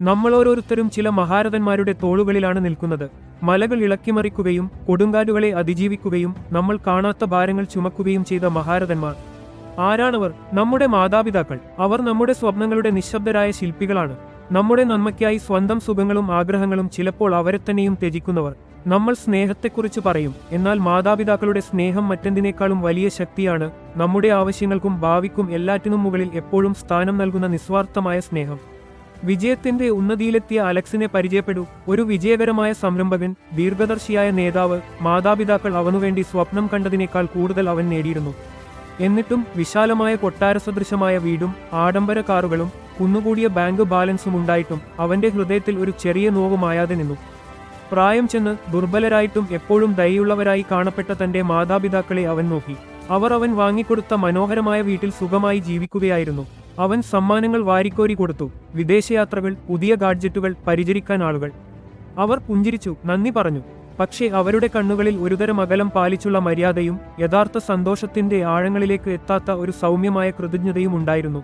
നമ്മൾ ഓരോരുത്തരും ചില മഹാരഥന്മാരുടെ തോളുകളിലാണ് നിൽക്കുന്നത്. മലകൾ ഇളക്കിമറിക്കുകയും കൊടുങ്കാറ്റുകളെ അതിജീവിക്കുകയും നമ്മൾ കാണാത്ത ഭാരങ്ങൾ ചുമക്കുകയും ചെയ്ത മഹാരഥന്മാർ. ആരാണവർ? നമ്മുടെ മാതാപിതാക്കൾ. അവർ നമ്മുടെ സ്വപ്നങ്ങളുടെ നിശബ്ദരായ ശില്പികളാണ്. നമ്മുടെ നന്മയ്ക്കായി സ്വന്തം സുഖങ്ങളും ആഗ്രഹങ്ങളും ചിലപ്പോൾ അവരെ തന്നെയും ത്യജിക്കുന്നവർ. നമ്മൾ സ്നേഹത്തെക്കുറിച്ച് പറയും. എന്നാൽ മാതാപിതാക്കളുടെ സ്നേഹം മറ്റെന്തിനേക്കാളും വലിയ ശക്തിയാണ് നമ്മുടെ ആവശ്യങ്ങൾക്കും ഭാവിക്കും എല്ലാറ്റിനും മുകളിൽ എപ്പോഴും സ്ഥാനം നൽകുന്ന നിസ്വാർത്ഥമായ സ്നേഹം. വിജയത്തിന്റെ ഉന്നതിയിലെത്തിയ അലക്സിനെ പരിചയപ്പെടൂ. ഒരു വിജയകരമായ സംരംഭകൻ ദീർഘദർശിയായ നേതാവ് മാതാപിതാക്കൾ അവനുവേണ്ടി സ്വപ്നം കണ്ടതിനേക്കാൾ കൂടുതൽ അവൻ നേടിയിരുന്നു. എന്നിട്ടും വിശാലമായ കൊട്ടാര സദൃശമായ വീടും ആഡംബര കാറുകളും കുന്നുകൂടിയ ബാങ്ക് ബാലൻസും ഉണ്ടായിട്ടും അവന്റെ ഹൃദയത്തിൽ ഒരു ചെറിയ നോവ് മായാതെ നിന്നു. പ്രായം ചെന്ന് ദുർബലരായിട്ടും എപ്പോഴും ദയുള്ളവരായി കാണപ്പെട്ട തന്റെ മാതാപിതാക്കളെ അവൻ നോക്കി. അവർ അവൻ വാങ്ങിക്കൊടുത്ത മനോഹരമായ വീട്ടിൽ സുഖമായി ജീവിക്കുകയായിരുന്നു. അവൻ സമ്മാനങ്ങൾ വാരിക്കോരി കൊടുത്തു. വിദേശയാത്രകൾ പുതിയ ഗാഡ്ജറ്റുകൾ പരിചരിക്കാൻ ആളുകൾ. അവർ പുഞ്ചിരിച്ചു നന്ദി പറഞ്ഞു. പക്ഷേ അവരുടെ കണ്ണുകളിൽ ഒരുതരം അകലം പാലിച്ചുള്ള മര്യാദയും യഥാർത്ഥ സന്തോഷത്തിന്റെ ആഴങ്ങളിലേക്ക് എത്താത്ത ഒരു സൗമ്യമായ കൃതജ്ഞതയും ഉണ്ടായിരുന്നു.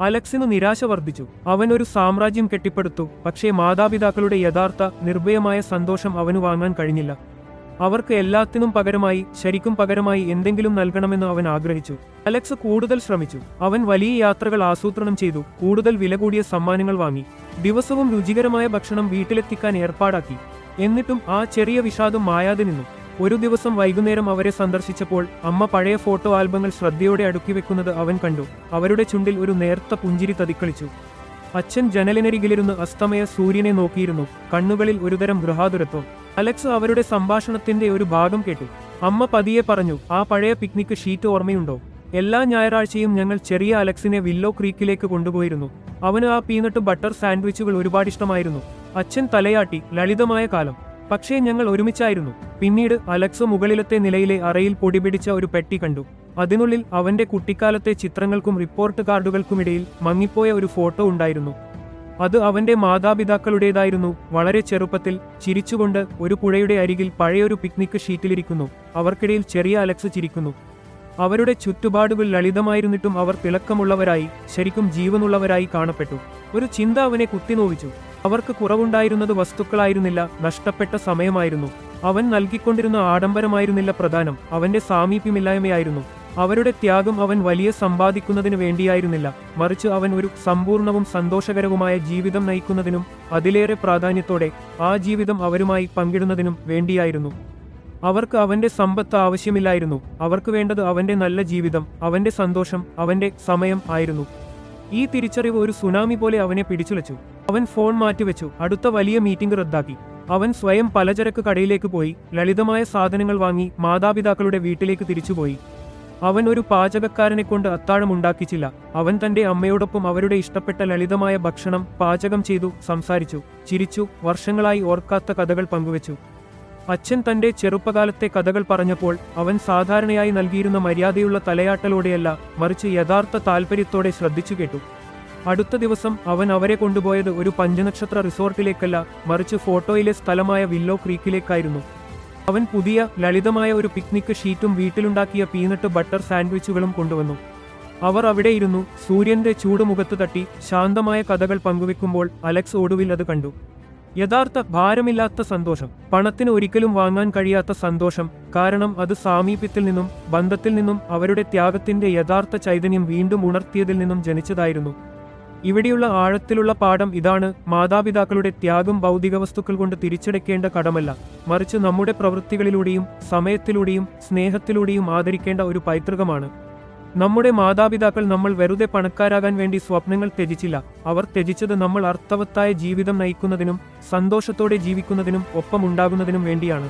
അലക്സിന് നിരാശ വർദ്ധിച്ചു. അവൻ ഒരു സാമ്രാജ്യം കെട്ടിപ്പടുത്തു പക്ഷേ മാതാപിതാക്കളുടെ യഥാർത്ഥ നിർഭയമായ സന്തോഷം അവന് വാങ്ങാൻ കഴിഞ്ഞില്ല. അവർക്ക് എല്ലാത്തിനും പകരമായി ശരിക്കും പകരമായി എന്തെങ്കിലും നൽകണമെന്ന് അവൻ ആഗ്രഹിച്ചു. അലക്സ് കൂടുതൽ ശ്രമിച്ചു. അവൻ വലിയ യാത്രകൾ ആസൂത്രണം ചെയ്തു കൂടുതൽ വില കൂടിയ സമ്മാനങ്ങൾ വാങ്ങി ദിവസവും രുചികരമായ ഭക്ഷണം വീട്ടിലെത്തിക്കാൻ ഏർപ്പാടാക്കി. എന്നിട്ടും ആ ചെറിയ വിഷാദം മായാതെ നിന്നു. ഒരു ദിവസം വൈകുന്നേരം അവരെ സന്ദർശിച്ചപ്പോൾ അമ്മ പഴയ ഫോട്ടോ ആൽബങ്ങൾ ശ്രദ്ധയോടെ അടുക്കി വെക്കുന്നത് അവൻ കണ്ടു. അവരുടെ ചുണ്ടിൽ ഒരു നേർത്ത പുഞ്ചിരി തതിക്കളിച്ചു. അച്ഛൻ ജനലിനരികിലിരുന്ന് അസ്തമയ സൂര്യനെ നോക്കിയിരുന്നു. കണ്ണുകളിൽ ഒരുതരം ഗൃഹാതുരത്വം. അലക്സ് അവരുടെ സംഭാഷണത്തിന്റെ ഒരു ഭാഗം കേട്ടു. അമ്മ പതിയെ പറഞ്ഞു ആ പഴയ പിക്നിക് ഷീറ്റ് ഓർമ്മയുണ്ടോ? എല്ലാ ഞായറാഴ്ചയും ഞങ്ങൾ ചെറിയ അലക്സിനെ വില്ലോ ക്രീക്കിലേക്ക് കൊണ്ടുപോയിരുന്നു. അവന് ആ പീനട്ട് ബട്ടർ സാൻഡ്വിച്ചുകൾ ഒരുപാട് ഇഷ്ടമായിരുന്നു. അച്ഛൻ തലയാട്ടി ലളിതമായ കാലം. പക്ഷേ ഞങ്ങൾ ഒരുമിച്ചായിരുന്നു. പിന്നീട് അലക്സ് മുകളിലത്തെ നിലയിലെ അറയിൽ പൊടിപിടിച്ച ഒരു പെട്ടി കണ്ടു. അതിനുള്ളിൽ അവന്റെ കുട്ടിക്കാലത്തെ ചിത്രങ്ങൾക്കും റിപ്പോർട്ട് കാർഡുകൾക്കുമിടയിൽ മങ്ങിപ്പോയ ഒരു ഫോട്ടോ ഉണ്ടായിരുന്നു. അത് അവന്റെ മാതാപിതാക്കളുടേതായിരുന്നു. വളരെ ചെറുപ്പത്തിൽ ചിരിച്ചുകൊണ്ട് ഒരു പുഴയുടെ അരികിൽ പഴയൊരു പിക്നിക് ഷീറ്റിലിരിക്കുന്നു അവർക്കിടയിൽ ചെറിയ അലക്സ് ചിരിക്കുന്നു. അവരുടെ ചുറ്റുപാടുകൾ ലളിതമായിരുന്നിട്ടും അവർ തിളക്കമുള്ളവരായി ശരിക്കും ജീവനുള്ളവരായി കാണപ്പെട്ടു. ഒരു ചിന്ത അവനെ കുത്തിനോവിച്ചു അവർക്ക് കുറവുണ്ടായിരുന്നത് വസ്തുക്കളായിരുന്നില്ല നഷ്ടപ്പെട്ട സമയമായിരുന്നു. അവൻ നൽകിക്കൊണ്ടിരുന്ന ആഡംബരമായിരുന്നില്ല പ്രധാനം. അവന്റെ സാമീപ്യമില്ലായ്മയായിരുന്നു. അവരുടെ ത്യാഗം അവൻ വലിയ സമ്പാദിക്കുന്നതിന് വേണ്ടിയായിരുന്നില്ല. മറിച്ച് അവൻ ഒരു സമ്പൂർണവും സന്തോഷകരവുമായ ജീവിതം നയിക്കുന്നതിനും അതിലേറെ പ്രാധാന്യത്തോടെ ആ ജീവിതം അവരുമായി പങ്കിടുന്നതിനും വേണ്ടിയായിരുന്നു. അവർക്ക് അവന്റെ സമ്പത്ത് ആവശ്യമില്ലായിരുന്നു. അവർക്ക് വേണ്ടത് അവന്റെ നല്ല ജീവിതം അവന്റെ സന്തോഷം അവന്റെ സമയം ആയിരുന്നു. ഈ തിരിച്ചറിവ് ഒരു സുനാമി പോലെ അവനെ പിടിച്ചുലച്ചു. അവൻ ഫോൺ മാറ്റിവെച്ചു. അടുത്ത വലിയ മീറ്റിംഗ് റദ്ദാക്കി. അവൻ സ്വയം പലചരക്ക് കടയിലേക്ക് പോയി. ലളിതമായ സാധനങ്ങൾ വാങ്ങി മാതാപിതാക്കളുടെ വീട്ടിലേക്ക് തിരിച്ചുപോയി. അവൻ ഒരു പാചകക്കാരനെ കൊണ്ട് അത്താഴം ഉണ്ടാക്കിച്ചില്ല. അവൻ തന്റെ അമ്മയോടൊപ്പം അവരുടെ ഇഷ്ടപ്പെട്ട ലളിതമായ ഭക്ഷണം പാചകം ചെയ്തു സംസാരിച്ചു ചിരിച്ചു വർഷങ്ങളായി ഓർക്കാത്ത കഥകൾ പങ്കുവച്ചു. അച്ഛൻ തന്റെ ചെറുപ്പകാലത്തെ കഥകൾ പറഞ്ഞപ്പോൾ അവൻ സാധാരണയായി നൽകിയിരുന്ന മര്യാദയുള്ള തലയാട്ടലോടെയല്ല മറിച്ച് യഥാർത്ഥ താൽപ്പര്യത്തോടെ ശ്രദ്ധിച്ചു കേട്ടു. അടുത്ത ദിവസം അവൻ അവരെ കൊണ്ടുപോയത് ഒരു പഞ്ചനക്ഷത്ര റിസോർട്ടിലേക്കല്ല മറിച്ച് ഫോട്ടോയിലെ സ്ഥലമായ വില്ലോ ക്രീക്കിലേക്കായിരുന്നു. അവൻ പുതിയ ലളിതമായ ഒരു പിക്നിക് ഷീറ്റും വീട്ടിലുണ്ടാക്കിയ പീനട്ട് ബട്ടർ സാൻഡ്വിച്ചുകളും കൊണ്ടുവന്നു. അവർ അവിടെയിരുന്നു സൂര്യന്റെ ചൂട് മുഖത്ത് തട്ടി ശാന്തമായ കഥകൾ പങ്കുവെക്കുമ്പോൾ അലക്സ് ഒടുവിൽ അത് കണ്ടു. യഥാർത്ഥ ഭാരമില്ലാത്ത സന്തോഷം. പണത്തിന് ഒരിക്കലും വാങ്ങാൻ കഴിയാത്ത സന്തോഷം. കാരണം അത് സാമീപ്യത്തിൽ നിന്നും ബന്ധത്തിൽ നിന്നും അവരുടെ ത്യാഗത്തിന്റെ യഥാർത്ഥ ചൈതന്യം വീണ്ടും ഉണർത്തിയതിൽ നിന്നും ജനിച്ചതായിരുന്നു. ഇവിടെയുള്ള ആഴത്തിലുള്ള പാഠം ഇതാണ് മാതാപിതാക്കളുടെ ത്യാഗം ഭൗതിക വസ്തുക്കൾ കൊണ്ട് തിരിച്ചടയ്ക്കേണ്ട കടമല്ല. മറിച്ച് നമ്മുടെ പ്രവൃത്തികളിലൂടെയും സമയത്തിലൂടെയും സ്നേഹത്തിലൂടെയും ആദരിക്കേണ്ട ഒരു പൈതൃകമാണ്. നമ്മുടെ മാതാപിതാക്കൾ നമ്മൾ വെറുതെ പണക്കാരാകാൻ വേണ്ടി സ്വപ്നങ്ങൾ ത്യജിച്ചില്ല. അവർ ത്യജിച്ചത് നമ്മൾ അർത്ഥവത്തായ ജീവിതം നയിക്കുന്നതിനും സന്തോഷത്തോടെ ജീവിക്കുന്നതിനും ഒപ്പമുണ്ടാകുന്നതിനും വേണ്ടിയാണ്.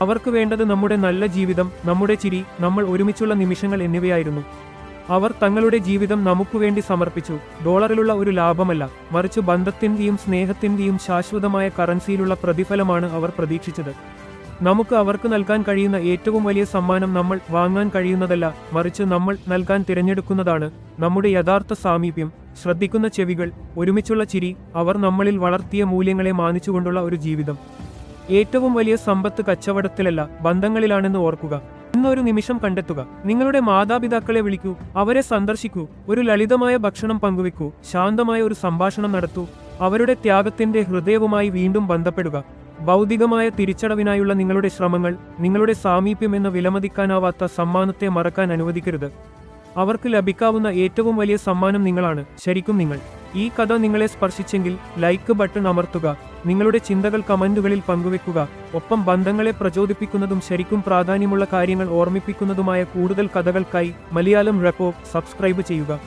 അവർക്ക് വേണ്ടത് നമ്മുടെ നല്ല ജീവിതം നമ്മുടെ ചിരി നമ്മൾ ഒരുമിച്ചുള്ള നിമിഷങ്ങൾ എന്നിവയായിരുന്നു. അവർ തങ്ങളുടെ ജീവിതം നമുക്കു വേണ്ടി സമർപ്പിച്ചു. ഡോളറിലുള്ള ഒരു ലാഭമല്ല മറിച്ച് ബന്ധത്തിന്റെയും സ്നേഹത്തിന്റെയും ശാശ്വതമായ കറൻസിയിലുള്ള പ്രതിഫലമാണ് അവർ പ്രതീക്ഷിച്ചത്. നമുക്ക് അവർക്ക് നൽകാൻ കഴിയുന്ന ഏറ്റവും വലിയ സമ്മാനം നമ്മൾ വാങ്ങാൻ കഴിയുന്നതല്ല മറിച്ച് നമ്മൾ നൽകാൻ തിരഞ്ഞെടുക്കുന്നതാണ് നമ്മുടെ യഥാർത്ഥ സാമീപ്യം. ശ്രദ്ധിക്കുന്ന ചെവികൾ ഒരുമിച്ചുള്ള ചിരി അവർ നമ്മളിൽ വളർത്തിയ മൂല്യങ്ങളെ മാനിച്ചുകൊണ്ടുള്ള ഒരു ജീവിതം. ഏറ്റവും വലിയ സമ്പത്ത് കച്ചവടത്തിലല്ല ബന്ധങ്ങളിലാണെന്ന് ഓർക്കുക. ഇന്നൊരു നിമിഷം കണ്ടെത്തുക. നിങ്ങളുടെ മാതാപിതാക്കളെ വിളിക്കൂ. അവരെ സന്ദർശിക്കൂ. ഒരു ലളിതമായ ഭക്ഷണം പങ്കുവെക്കൂ ശാന്തമായ ഒരു സംഭാഷണം നടത്തൂ. അവരുടെ ത്യാഗത്തിന്റെ ഹൃദയവുമായി വീണ്ടും ബന്ധപ്പെടുക. ഭൗതികമായ തിരിച്ചടവിനായുള്ള നിങ്ങളുടെ ശ്രമങ്ങൾ നിങ്ങളുടെ സാമീപ്യം എന്ന വിലമതിക്കാനാവാത്ത സമ്മാനത്തെ മറക്കാൻ അനുവദിക്കരുത്. അവർക്ക് ലഭിക്കാവുന്ന ഏറ്റവും വലിയ സമ്മാനം നിങ്ങളാണ്. ശരിക്കും നിങ്ങൾ. ഈ കഥ നിങ്ങളെ സ്പർശിച്ചെങ്കിൽ ലൈക്ക് ബട്ടൺ അമർത്തുക. നിങ്ങളുടെ ചിന്തകൾ കമന്റുകളിൽ പങ്കുവെക്കുക. ഒപ്പം ബന്ധങ്ങളെ പ്രചോദിപ്പിക്കുന്നതും ശരിക്കും പ്രാധാന്യമുള്ള കാര്യങ്ങൾ ഓർമ്മിപ്പിക്കുന്നതുമായ കൂടുതൽ കഥകൾക്കായി മലയാളം റെപ്പോ സബ്സ്ക്രൈബ് ചെയ്യുക.